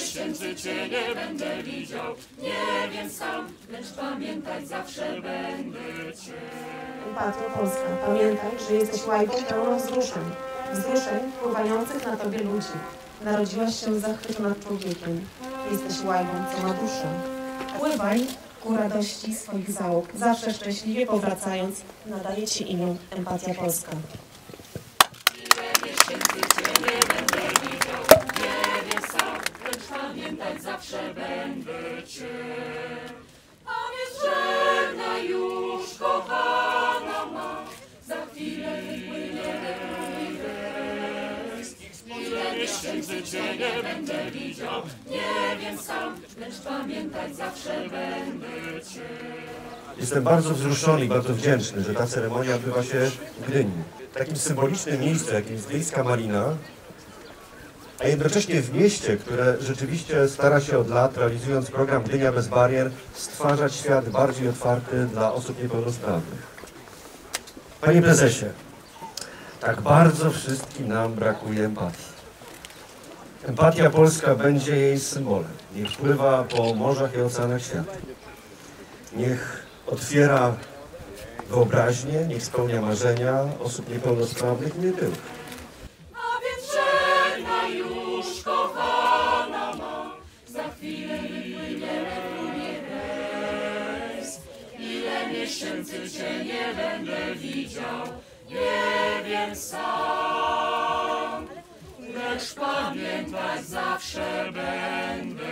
Cię nie będę widział, nie wiem sam, lecz pamiętać zawsze będę Cię. Patro Polska, pamiętaj, że jesteś łajbą pełną wzruszeń. Wzruszeń pływających na tobie ludzi. Narodziłaś się z nad człowiekiem. Jesteś łajbą, co ma duszę. Pływaj ku radości swoich załóg, zawsze szczęśliwie powracając, nadaje ci imię Empatia Polska. Będę Cię. A więc już, kochana ma, za chwilę wypłyniemy Ile miesięcy Cię nie będę widział, nie wiem sam, lecz pamiętać zawsze będę Cię. Jestem bardzo wzruszony i bardzo wdzięczny, że ta ceremonia odbywa się w Gdyni. W takim symbolicznym miejscu, jakim jest Gdyńska Malina, a jednocześnie w mieście, które rzeczywiście stara się od lat, realizując program Gdynia bez barier, stwarzać świat bardziej otwarty dla osób niepełnosprawnych. Panie prezesie, tak bardzo wszystkim nam brakuje empatii. Empatia polska będzie jej symbolem. Niech pływa po morzach i oceanach świata. Niech otwiera wyobraźnię, niech spełnia marzenia osób niepełnosprawnych i nie Miesięcy Cię nie będę widział, nie wiem sam, lecz pamiętać zawsze będę.